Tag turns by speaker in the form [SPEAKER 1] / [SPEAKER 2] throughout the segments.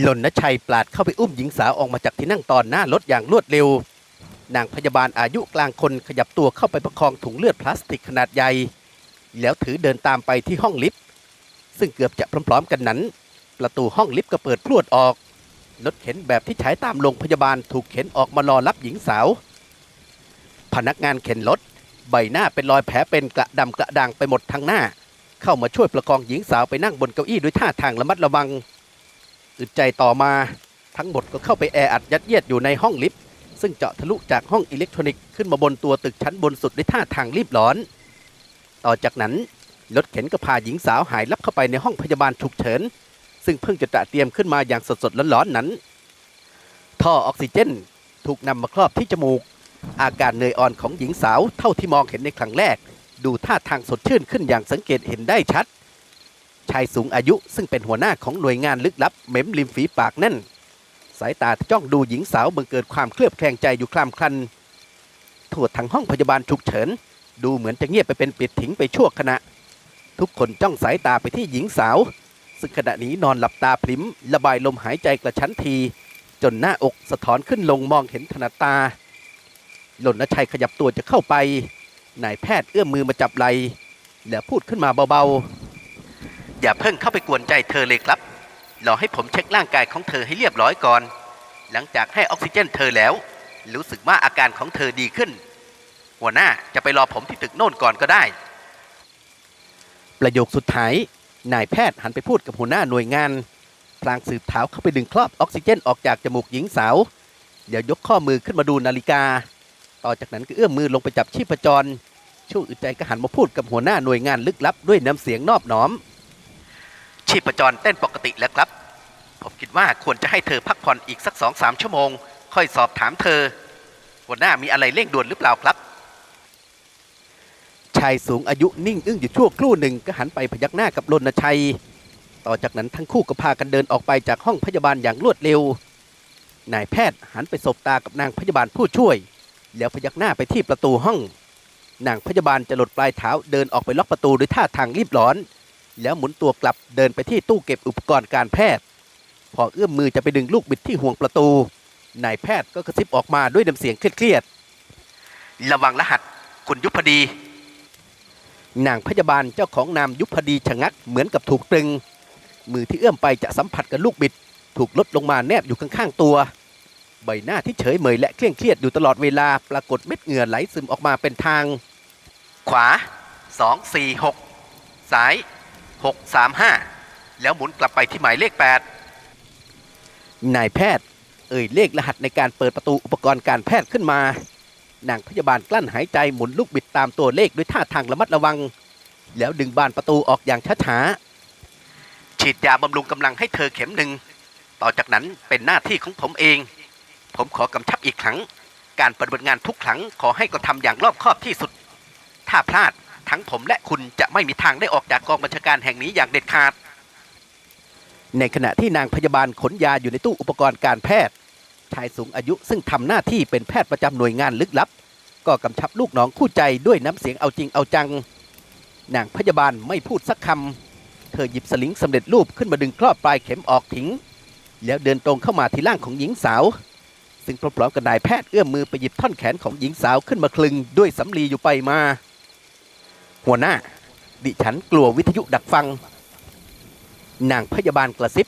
[SPEAKER 1] หล่นนชัยปลาดเข้าไปอุ้มหญิงสาวออกมาจากที่นั่งตอนหน้ารถอย่างรวดเร็ว นางพยาบาลอายุกลางคนขยับตัวเข้าไปประคองถุงเลือดพลาสติกขนาดใหญ่ แล้วถือเดินตามไปที่ห้องลิฟต์ซึ่งเกือบจะพร้อม ๆ กันนั้น ประตูห้องลิฟต์ก็เปิดพรวดออกรถเข็นแบบที่ใช้ตามโรงพยาบาลถูกเข็นออกมารอรับหญิงสาว พนักงานเข็นรถใบหน้าเป็นรอยแผลเป็นกระดำกระด่างไปหมดทั้งหน้า เข้ามาช่วยประคองหญิงสาวไปนั่งบนเก้าอี้ด้วยท่าทางระมัดระวัง อึดใจต่อมาทั้งหมดก็เข้าไปแออัดยัดเยียดอยู่ในห้องลิฟต์ซึ่งเจาะทะลุจากห้องอิเล็กทรอนิกส์ขึ้นมาบนตัวตึกชั้นบนสุดด้วยท่าทางรีบร้อน ต่อจากนั้นรถเข็นก็พาหญิงสาวหายลับเข้าไปในห้องพยาบาลฉุกเฉิน ซึ่งเพิ่งจะตระเตรียมขึ้นมาอย่างสดๆร้อนๆนั้น ท่อออกซิเจนถูกนำมาครอบที่จมูก อาการเหนื่อยอ่อนของหญิงสาวเท่าที่มองเห็นในครั้งแรก ดูท่าทางสดชื่นขึ้นอย่างสังเกตเห็นได้ชัด ชายสูงอายุซึ่งเป็นหัวหน้าของหน่วยงานลึกลับเม้มริมฝีปากแน่น สายตาจ้องดูหญิงสาวบังเกิดความเคลือบแคลงใจอยู่คลามคลันทั่วทั้งห้องพยาบาลฉุกเฉิน ดูเหมือนจะเงียบไปเป็นปิดถิงไปชั่วขณะ ทุกคนจ้องสายตาไปที่หญิงสาว ซึ่งขณะนี้นอนหลับตาพลิ้มระบายลมหายใจกระชั้นที จนหน้าอกสะท้อนขึ้นลงมองเห็นถนัดตาหล่นนชัยขยับตัวจะเข้าไปนายแพทย์เอื้อมมือมาจับไหลแล้วพูดขึ้นมาเบาๆ อย่าเพิ่งเข้าไปกวนใจเธอเลยครับรอให้ผมเช็คร่างกายของเธอให้เรียบร้อยก่อน หลังจากให้ออกซิเจนเธอแล้ว รู้สึกว่าอาการของเธอดีขึ้น หัวหน้าจะไปรอผมที่ตึกโน่นก่อนก็ได้ ประโยคสุดท้าย นายแพทย์หันไปพูดกับหัวหน้าหน่วยงาน พลางสืบเท้าเข้าไปดึงครอบออกซิเจนออกจากจมูกหญิงสาวเดี๋ยวยกข้อมือขึ้นมาดูนาฬิกา ต่อจากนั้นก็เอื้อมมือลงไปจับชีพจร ช่วงอึดใจก็หันมาพูดกับหัวหน้าหน่วยงานลึกลับด้วยน้ำเสียงนอบน้อม ชีพจรเต้นปกติแล้วครับ ผมคิดว่าควรจะให้เธอพักผ่อนอีกสักสองสามชั่วโมง ค่อยสอบถามเธอหัวหน้ามีอะไรเร่งด่วนหรือเปล่าครับ ชายสูงอายุนิ่งอึ้งอยู่ชั่วครู่หนึ่งก็หันไปพยักหน้ากับรณชัย ต่อจากนั้นทั้งคู่ก็พากันเดินออกไปจากห้องพยาบาลอย่างรวดเร็ว นายแพทย์หันไปสบตากับนางพยาบาลผู้ช่วย แล้วพยักหน้าไปที่ประตูห้อง นางพยาบาลจะหลดปลายเท้าเดินออกไปล็อกประตูด้วยท่าทางรีบร้อน แล้วหมุนตัวกลับเดินไปที่ตู้เก็บอุปกรณ์การแพทย์ พอเอื้อมมือจะไปดึงลูกบิดที่ห่วงประตู นายแพทย์ก็กระซิบออกมาด้วยน้ำเสียงเครียดๆระวังรหัส คุณยุพดี นางพยาบาลเจ้าของนามยุพดีชะงักเหมือนกับถูกตรึง มือที่เอื้อมไปจะสัมผัสกับลูกบิด ถูกลดลงมาแนบอยู่ข้างๆตัว ใบหน้าที่เฉยเมยและเคร่งเครียดอยู่ตลอดเวลาปรากฏเม็ดเหงื่อไหลซึมออกมาเป็นทาง ขวา2 4 6ซ้าย 6 3 5 แล้วหมุนกลับไปที่หมายเลข 8 นายแพทย์ เอ่ยเลขรหัสในการเปิดประตูอุปกรณ์การแพทย์ขึ้นมานางพยาบาลกลั้นหายใจหมุนลูกบิดตามตัวเลขด้วยท่าทางระมัดระวัง แล้วดึงบานประตูออกอย่างช้าๆฉีดยาบำรุงกำลังให้เธอเข็มหนึ่งต่อจากนั้นเป็นหน้าที่ของผมเอง ผมขอกำชับอีกครั้ง การปฏิบัติงานทุกครั้งขอให้กระทำอย่างรอบคอบที่สุด ถ้าพลาด ทั้งผมและคุณจะไม่มีทางได้ออกจากกองบัญชาการแห่งนี้อย่างเด็ดขาด ในขณะที่นางพยาบาลขนยาอยู่ในตู้อุปกรณ์การแพทย์ ชายสูงอายุซึ่งทำหน้าที่เป็นแพทย์ประจำหน่วยงานลึกลับ ก็กำชับลูกน้องคู่ใจด้วยน้ำเสียงเอาจริงเอาจัง นางพยาบาลไม่พูดสักคำ เธอหยิบสลิงสำเร็จรูปขึ้นมาดึงครอบปลายเข็มออกทิ้ง แล้วเดินตรงเข้ามาที่ร่างของหญิงสาว ซึ่งพร้อมๆกับนายแพทย์เอื้อมมือไปหยิบท่อนแขนของหญิงสาวขึ้นมาคลึงด้วยสำลีอยู่ไปมา หัวหน้า ดิฉันกลัววิทยุดักฟัง นางพยาบาลกระซิบ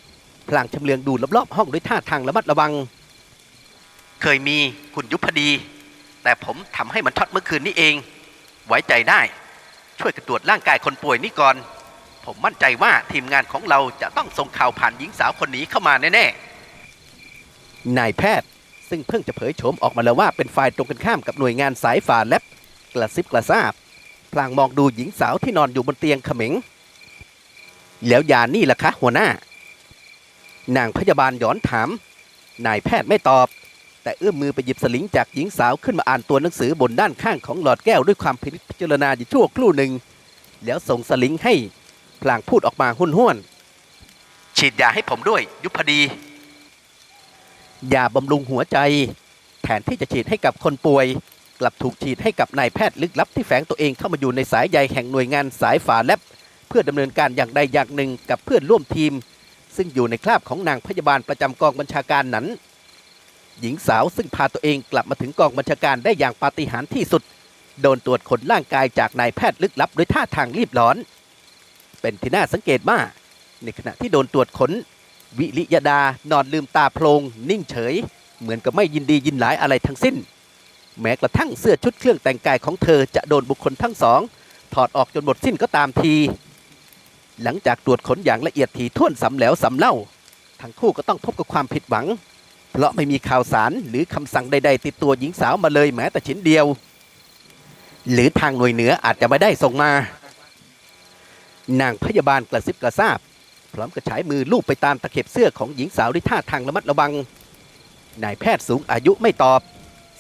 [SPEAKER 1] พลางชำเลืองดูรอบๆห้องด้วยท่าทางระมัดระวัง เคยมีคุณยุพดี แต่ผมทำให้มันช็อตเมื่อคืนนี้เอง ไว้ใจได้ ช่วยกันตรวจร่างกายคนป่วยนี่ก่อน ผมมั่นใจว่าทีมงานของเราจะต้องส่งข่าวผ่านหญิงสาวคนนี้เข้ามาแน่ๆ นายแพทย์ซึ่งเพิ่งจะเผยโฉมออกมาแล้วว่าเป็นฝ่ายตรงกันข้ามกับหน่วยงานสายฝ่าแลบกระซิบกระซาบ พลางมองดูหญิงสาวที่นอนอยู่บนเตียงเขม็ง แล้วยานี่ล่ะคะ หัวหน้า นางพยาบาลย้อนถาม นายแพทย์ไม่ตอบ แต่เอื้อมมือไปหยิบสลิงจากหญิงสาวขึ้นมาอ่านตัวหนังสือบนด้านข้างของหลอดแก้วด้วยความพิจารณาอยู่ชั่วครู่หนึ่ง แล้วส่งสลิงให้พลางพูดออกมาหุ่นห้วนฉีดยาให้ผมด้วย ยุพดียาบำรุงหัวใจ แทนที่จะฉีดให้กับคนป่วย กลับถูกฉีดให้กับนายแพทย์ลึกลับที่แฝงตัวเองเข้ามาอยู่ในสายใยแห่งหน่วยงานสายฝาแลบเพื่อดำเนินการอย่างใดอย่างหนึ่งกับเพื่อนร่วมทีม ซึ่งอยู่ในคราบของนางพยาบาลประจำกองบัญชาการนั้น หญิงสาวซึ่งพาตัวเองกลับมาถึงกองบัญชาการได้อย่างปาฏิหาริย์ที่สุด โดนตรวจขนร่างกายจากนายแพทย์ลึกลับด้วยท่าทางรีบร้อน เป็นที่น่าสังเกตมากในขณะที่โดนตรวจขนวิริยดานอนลืมตาโพลงนิ่งเฉย เหมือนกับไม่ยินดียินหลายอะไรทั้งสิ้น แม้กระทั่งเสื้อชุดเครื่องแต่งกายของเธอจะโดนบุคคลทั้งสอง ถอดออกจนหมดสิ้นก็ตามที หลังจากตรวจขนอย่างละเอียดถี่ถ้วนสำแล้วสำเล่า ทั้งคู่ก็ต้องพบกับความผิดหวัง เพราะไม่มีข่าวสารหรือคำสั่งใด ๆ ติดตัวหญิงสาวมาเลยแม้แต่ชิ้นเดียว หรือทางหน่วยเหนืออาจจะไม่ได้ส่งมา นางพยาบาลกระซิบกระซาบ พร้อมกับฉายมือลูบไปตามตะเข็บเสื้อของหญิงสาวด้วยท่าทางระมัดระวัง นายแพทย์สูงอายุไม่ตอบ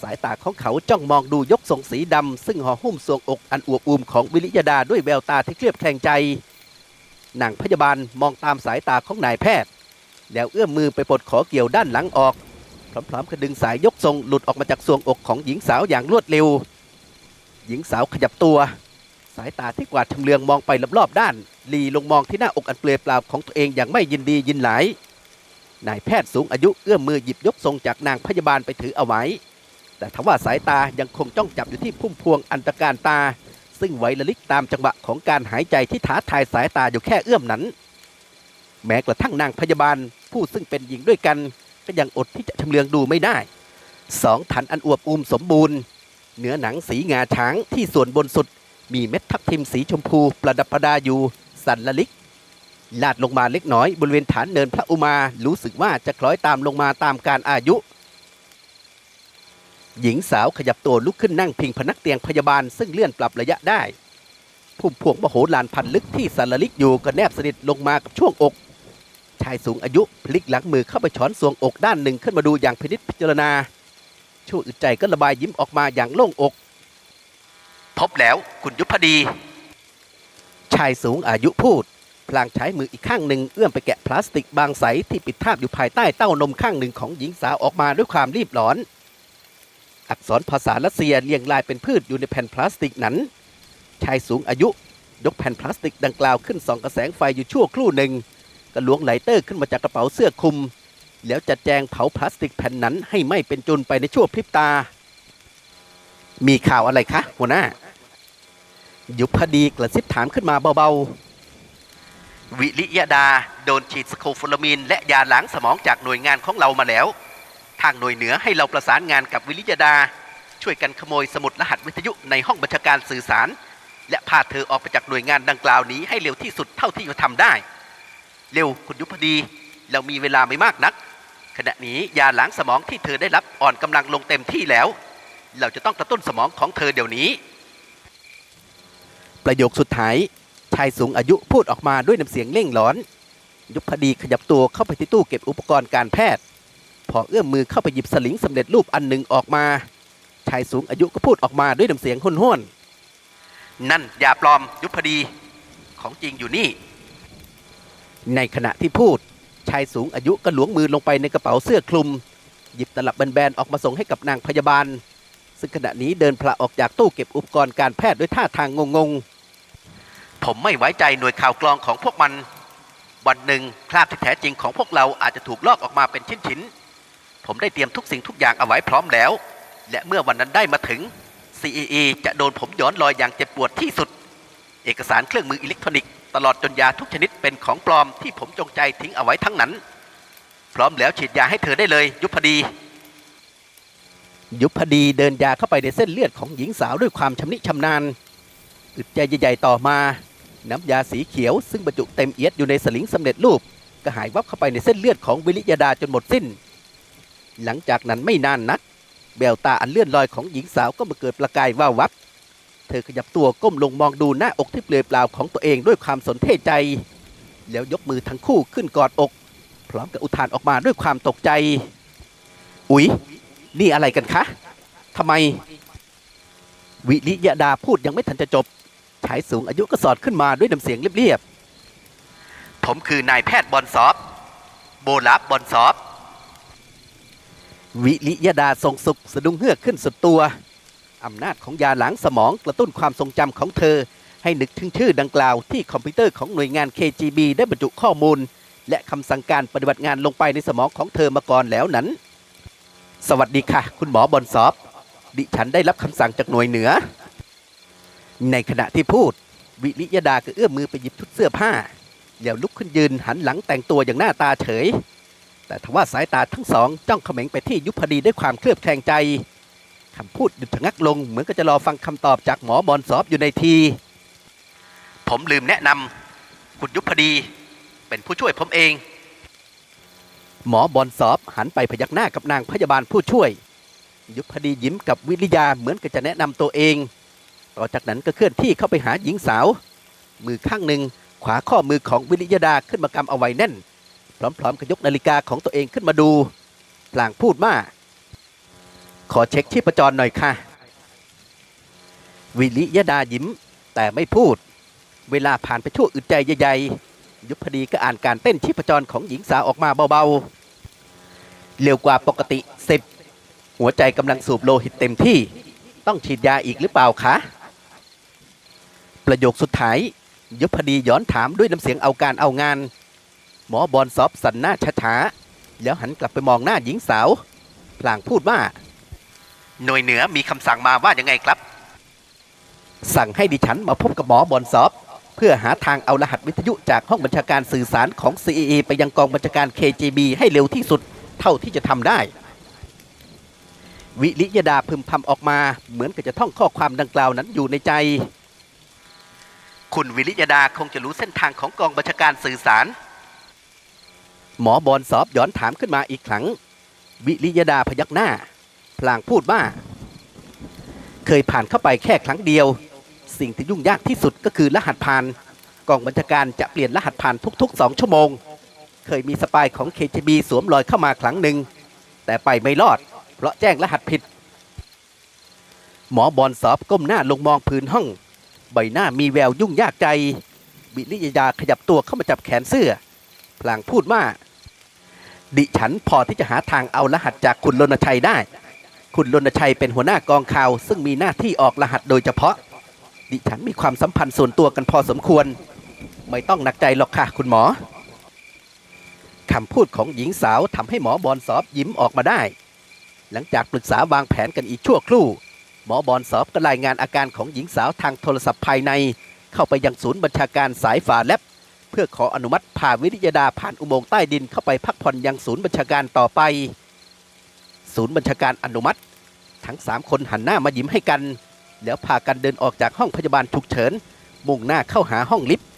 [SPEAKER 1] สายตาของเขาจ้องมองดูยกทรงสีดำซึ่งห่อหุ้มทรวงอกอันอวบอุ่มของวิริยดาด้วยแววตาที่เครียบแคลงใจนางพยาบาลมองตามสายตาของนายแพทย์ แล้วเอื้อมมือไปปลดขอเกี่ยวด้านหลังออกพร้อมๆกับดึงสายยกทรงหลุดออกมาจากทรวงอกของหญิงสาวอย่างรวดเร็ว หญิงสาวขยับตัว สายตาที่กวาดชำเลืองมองไปรอบๆด้านลีลงมองที่หน้าอกอันเปลือยเปล่าของตัวเองอย่างไม่ยินดียินหลายนายแพทย์สูงอายุเอื้อมมือหยิบยกทรงจากนางพยาบาลไปถือเอาไว้ แต่ทว่าสายตายังคงจ้องจับอยู่ที่พุ่มพวงอันตรการตา ซึ่งไหวละลิกตามจังหวะของการหายใจที่ท้าทายสายตาอยู่แค่เอื้อมนั้น แม้กระทั่งนางพยาบาลผู้ซึ่งเป็นหญิงด้วยกัน ก็ยังอดที่จะชำเลืองดูไม่ได้สองฐานอันอวบอุมสมบูรณ์เนื้อหนังสีงาช้างที่ส่วนบนสุด มีเม็ดทับทิมสีชมพูประดับประดาอยู่ สันละลิก ลาดลงมาเล็กน้อยบริเวณฐานเนินพระอุมารู้สึกว่าจะคล้อยตามลงมาตามการอายุ หญิงสาวขยับตัวลุกขึ้นนั่งพิงพนักเตียงพยาบาลซึ่งเลื่อนปรับระยะได้พุ่มพวงมโหฬารพันลึกที่สันลิกอยู่ก็แนบสนิทลงมากับช่วงอก ชายสูงอายุพลิกหลังมือเข้าไปช้อนสวงอกด้านหนึ่งขึ้นมาดูอย่างพินิจพิจารณา ช่วงอึดใจก็ระบายยิ้มออกมาอย่างโล่งอก พบแล้วคุณยุพดี ชายสูงอายุพูด พลางใช้มืออีกข้างหนึ่งเอื้อมไปแกะพลาสติกบางใสที่ปิดทาบอยู่ภายใต้เต้านมข้างหนึ่งของหญิงสาวออกมาด้วยความรีบร้อน อักษรภาษารัสเซียเรียงรายเป็นพืชอยู่ในแผ่นพลาสติกนั้น ชายสูงอายุยกแผ่นพลาสติกดังกล่าวขึ้นส่องกระแสงไฟอยู่ชั่วครู่หนึ่งก็ล้วงไลเตอร์ขึ้นมาจากกระเป๋าเสื้อคลุม แล้วจัดแจงเผาพลาสติกแผ่นนั้นให้ไหม้เป็นจุนไปในชั่วพริบตา มีข่าวอะไรคะ หัวหน้า ยุพดีกระซิบถามขึ้นมาเบาๆ วิริยดา โดนฉีดสโคฟลามีนและยาล้างสมองจากหน่วยงานของเรามาแล้ว ทางหน่วยเหนือให้เราประสานงานกับวิริยดา ช่วยกันขโมยสมุดรหัสวิทยุในห้องบัญชาการสื่อสาร และพาเธอออกไปจากหน่วยงานดังกล่าวนี้ให้เร็วที่สุดเท่าที่จะทำได้ เร็วคุณยุพดี เรามีเวลาไม่มากนัก ขณะนี้ยาล้างสมองที่เธอได้รับอ่อนกำลังลงเต็มที่แล้ว เราจะต้องกระตุ้นสมองของเธอเดี๋ยวนี้ ประโยคสุดท้ายชายสูงอายุพูดออกมาด้วยน้ำเสียงเร่งร้อน ยุพดีขยับตัวเข้าไปที่ตู้เก็บอุปกรณ์การแพทย์ พอเอื้อมมือเข้าไปหยิบสลิงสำเร็จรูปอันหนึ่งออกมา ชายสูงอายุก็พูดออกมาด้วยน้ำเสียงห้วนๆนั่นยาปลอมยุพดีของจริงอยู่นี่ ในขณะที่พูด ชายสูงอายุก็หลวงมือลงไปในกระเป๋าเสื้อคลุม หยิบตลับแบนๆออกมาส่งให้กับนางพยาบาล ซึ่งขณะนี้เดินพละออกจากตู้เก็บอุปกรณ์การแพทย์ด้วยท่าทางงงๆ ผมไม่ไว้ใจหน่วยข่าวกรองของพวกมันวันหนึ่งคราบที่แท้จริงของพวกเราอาจจะถูกลอกออกมาเป็นชิ้นๆ ผมได้เตรียมทุกสิ่งทุกอย่างเอาไว้พร้อมแล้ว และเมื่อวันนั้นได้มาถึง CEE จะโดนผมย้อนรอยอย่างเจ็บปวดที่สุด เอกสารเครื่องมืออิเล็กทรอนิกส์ตลอดจนยาทุกชนิดเป็นของปลอมที่ผมจงใจทิ้งเอาไว้ทั้งนั้น พร้อมแล้วฉีดยาให้เธอได้เลย ยุพดี ยุพดีเดินยาเข้าไปในเส้นเลือดของหญิงสาวด้วยความชำนิชำนาญอึดใจใหญ่ๆต่อมา น้ำยาสีเขียวซึ่งบรรจุเต็มเอียดอยู่ในสลิงสำเร็จรูป ก็หายวับเข้าไปในเส้นเลือดของวิริยดาจนหมดสิ้น หลังจากนั้นไม่นานนักแววตาอันเลื่อนลอยของหญิงสาวก็มาเกิดประกายว่าวับ เธอขยับตัวก้มลงมองดูหน้าอกที่เปลือยเปล่าของตัวเองด้วยความสนเทใจ แล้วยกมือทั้งคู่ขึ้นกอดอก พร้อมกับอุทานออกมาด้วยความตกใจ อุ๊ย นี่อะไรกันคะทำไม วิริยดาพูดยังไม่ทันจะจบ ชายสูงอายุก็สอดขึ้นมาด้วยน้ำเสียงเรียบๆ ผมคือนายแพทย์บอลซอฟ โบลับบอลซอฟ วิริยดาทรงสุขสะดุ้งเฮือกขึ้นสุดตัว อำนาจของยาหลังสมองกระตุ้นความทรงจำของเธอ ให้นึกถึงชื่อดังกล่าวที่คอมพิวเตอร์ของหน่วยงาน KGB ได้บรรจุข้อมูล และคำสั่งการปฏิบัติงานลงไปในสมองของเธอมาก่อนแล้วนั้น สวัสดีค่ะ คุณหมอบอนซอฟดิฉันได้รับคำสั่งจากหน่วยเหนือ ในขณะที่พูด วิริยดาก็เอื้อมมือไปหยิบชุดเสื้อผ้าแล้วลุกขึ้นยืนหันหลังแต่งตัวอย่างหน้าตาเฉย แต่ทว่าสายตาทั้งสองจ้องเขม็งไปที่ยุพดีด้วยความเคลือบแคลงใจคำพูดหยุดชะงักลงเหมือนก็จะรอฟังคำตอบจากหมอบอลสอบอยู่ในที ผมลืมแนะนำคุณยุพดี เป็นผู้ช่วยผมเอง หมอบอลสอบหันไปพยักหน้ากับนางพยาบาลผู้ช่วย ยุพดียิ้มกับวิริยาเหมือนกับจะแนะนำตัวเอง ต่อจากนั้นก็เคลื่อนที่เข้าไปหาหญิงสาว มือข้างหนึ่งขวาข้อมือของวิริยดาขึ้นมากำเอาไว้แน่น พร้อมๆกับยกนาฬิกาของตัวเองขึ้นมาดูพลางพูดว่า ขอเช็คชีพจรหน่อยค่ะ วิริยดายิ้มแต่ไม่พูด เวลาผ่านไปชั่วอึดใจใหญ่ๆยุพดีก็อ่านการเต้นชีพจรของหญิงสาวออกมาเบาๆ เร็วกว่าปกติสิบหัวใจกำลังสูบโลหิตเต็มที่ ต้องฉีดยาอีกหรือเปล่าคะ ประโยคสุดท้ายยุพดีย้อนถามด้วยน้ำเสียงเอาการเอางาน หมอบอลซอบสันหน้าช้าๆแล้วหันกลับไปมองหน้าหญิงสาวพลางพูดว่า หน่วยเหนือมีคำสั่งมาว่ายังไงครับ สั่งให้ดิฉันมาพบกับหมอบอลซอบเพื่อหาทางเอารหัสวิทยุจากห้องบัญชาการสื่อสารของ CEE ไปยังกองบัญชาการ KGB ให้เร็วที่สุดเท่าที่จะทำได้ วิริยดาพึมพำออกมาเหมือนกับจะท่องข้อความดังกล่าวนั้นอยู่ในใจ คุณวิริยดาคงจะรู้เส้นทางของกองบัญชาการสื่อสาร หมอบอลสอบย้อนถามขึ้นมาอีกครั้ง วิริยดาพยักหน้า พลางพูดว่า เคยผ่านเข้าไปแค่ครั้งเดียว สิ่งที่ยุ่งยากที่สุดก็คือรหัสผ่านกองบัญชาการจะเปลี่ยนรหัสผ่านทุกๆ 2 ชั่วโมง เคยมีสปายของ KGB สวมรอยเข้ามาครั้งหนึ่ง แต่ไปไม่รอด เพราะแจ้งรหัสผิด หมอบอลสอบก้มหน้าลงมองพื้นห้อง ใบหน้ามีแววยุ่งยากใจวิริยดาขยับตัวเข้ามาจับแขนเสื้อ พลางพูดว่า ดิฉันพอที่จะหาทางเอารหัสจากคุณรณชัยได้ คุณรณชัยเป็นหัวหน้ากองข่าว ซึ่งมีหน้าที่ออกรหัสโดยเฉพาะ ดิฉันมีความสัมพันธ์ส่วนตัวกันพอสมควร ไม่ต้องหนักใจหรอกค่ะคุณหมอคำพูดของหญิงสาวทำให้หมอบอลสอบยิ้มออกมาได้ หลังจากปรึกษาวางแผนกันอีกชั่วครู่ หมอบอลสอบก็รายงานอาการของหญิงสาวทางโทรศัพท์ภายใน เข้าไปยังศูนย์บัญชาการสายฝาแลบ พื่อขออนุมัติพาวิริยดาผ่านอุโมงค์ใต้ดินเข้าไปพักผ่อนยังศูนย์บัญชาการต่อไป ศูนย์บัญชาการอนุมัติ ทั้งสามคนหันหน้ามายิ้มให้กัน แล้วพากันเดินออกจากห้องพยาบาลฉุกเฉิน มุ่งหน้าเข้าหาห้องลิฟต์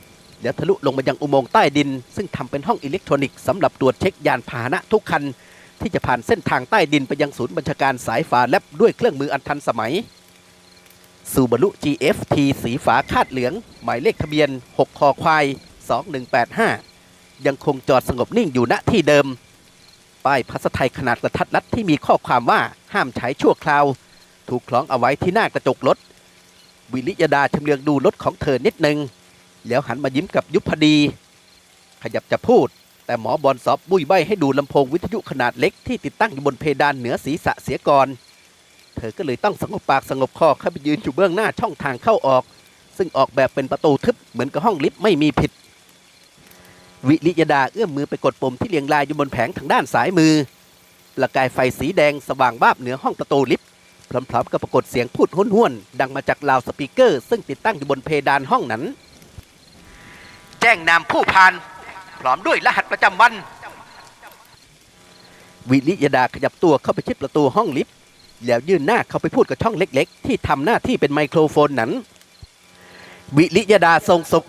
[SPEAKER 1] แล้วทะลุลงมายังอุโมงค์ใต้ดิน ซึ่งทำเป็นห้องอิเล็กทรอนิกส์สำหรับตรวจเช็คยานพาหนะทุกคัน ที่จะผ่านเส้นทางใต้ดินไปยังศูนย์บัญชาการสายฟ้าแลบด้วยเครื่องมืออันทันสมัยซูบารุ GFT สีฝาคาดเหลือง หมายเลขทะเบียน 6 คอควาย 2185 ยังคงจอดสงบนิ่งอยู่ณที่เดิม ป้ายภาษาไทยขนาดกระทัดรัดที่มีข้อความว่าห้ามใช้ชั่วคราว ถูกคล้องเอาไว้ที่หน้ากระจกรถ วิริยดาชำเลืองดูรถของเธอนิดนึง แล้วหันมายิ้มกับยุพดี ขยับจะพูด แต่หมอบอลสอบบุยใบให้ดูลำโพงวิทยุขนาดเล็กที่ติดตั้งอยู่บนเพดานเหนือศีรษะเสียก่อนเธอก็เลยต้องสงบปากสงบคอเข้าไปยืนอยู่เบื้องหน้าช่องทางเข้าออก ซึ่งออกแบบเป็นประตูทึบเหมือนกับห้องลิฟต์ไม่มีผิด วิริยดาเอื้อมมือไปกดปุ่มที่เรียงรายอยู่บนแผงทางด้านซ้ายมือประกายไฟสีแดงสว่างวาบเหนือห้องประตูลิฟต์พร้อมๆกับปรากฏเสียงพูดห้วนๆดังมาจากลาวสปีกเกอร์ ซึ่งติดตั้งอยู่บนเพดานห้องนั้น แจ้งนามผู้พาน พร้อมด้วยรหัสประจำวัน วิริยดาขยับตัวเข้าไปชิดประตูห้องลิฟต์แล้วยื่นหน้าเข้าไปพูดกับช่องเล็ก ๆ ที่ทำหน้าที่เป็นไมโครโฟนนั้น วิริยดาทรงสุข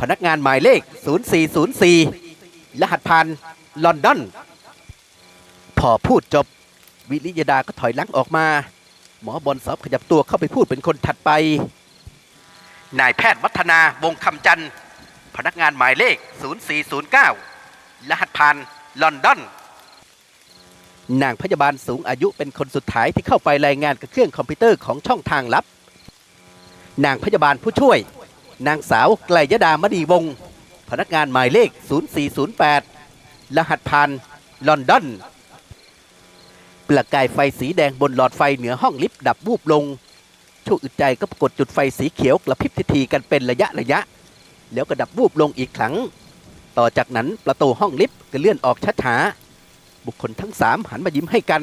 [SPEAKER 1] พนักงานหมายเลข 0404 รหัสผ่านลอนดอน พอพูดจบ วิริยดาก็ถอยหลังออกมา หมอบอลสอบขยับตัวเข้าไปพูดเป็นคนถัดไป นายแพทย์วัฒนาวงคำจันทร์พนักงานหมายเลข 0409 รหัสผ่านลอนดอน นางพยาบาลสูงอายุเป็นคนสุดท้ายที่เข้าไปรายงานกับเครื่องคอมพิวเตอร์ของช่องทางลับ นางพยาบาลผู้ช่วย นางสาวไกลยดามณีวงศ์พนักงานหมายเลข 0408 รหัสผ่านลอนดอน ประกายไฟสีแดงบนหลอดไฟเหนือห้องลิฟต์ดับวูบลง ชั่วอึดใจก็ปรากฏจุดไฟสีเขียวกระพริบทีๆกันเป็นระยะระยะ แล้วก็ดับวูบลงอีกครั้ง ต่อจากนั้นประตูห้องลิฟต์ก็เลื่อนออกช้าๆ บุคคลทั้งสามหันมายิ้มให้กัน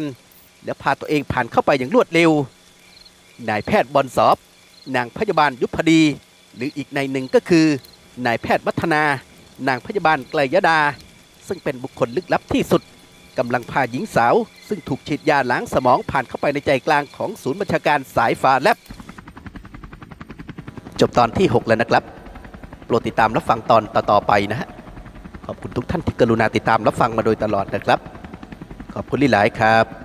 [SPEAKER 1] แล้วพาตัวเองผ่านเข้าไปอย่างรวดเร็ว นายแพทย์บอลสอบ นางพยาบาลยุพดี หรืออีกในหนึ่งก็คือนายแพทย์วัฒนานางพยาบาลไกลยดา ซึ่งเป็นบุคคลลึกลับที่สุดกำลังพาหญิงสาว ซึ่งถูกฉีดยาล้างสมองผ่านเข้าไปในใจกลางของศูนย์บัญชาการสายฟ้าแลบจบตอนที่ 6 แล้วนะครับ โปรดติดตามรับฟังตอนต่อๆไปนะฮะ ขอบคุณทุกท่านที่กรุณาติดตามรับฟังมาโดยตลอดนะครับ ขอบคุณหลายครับ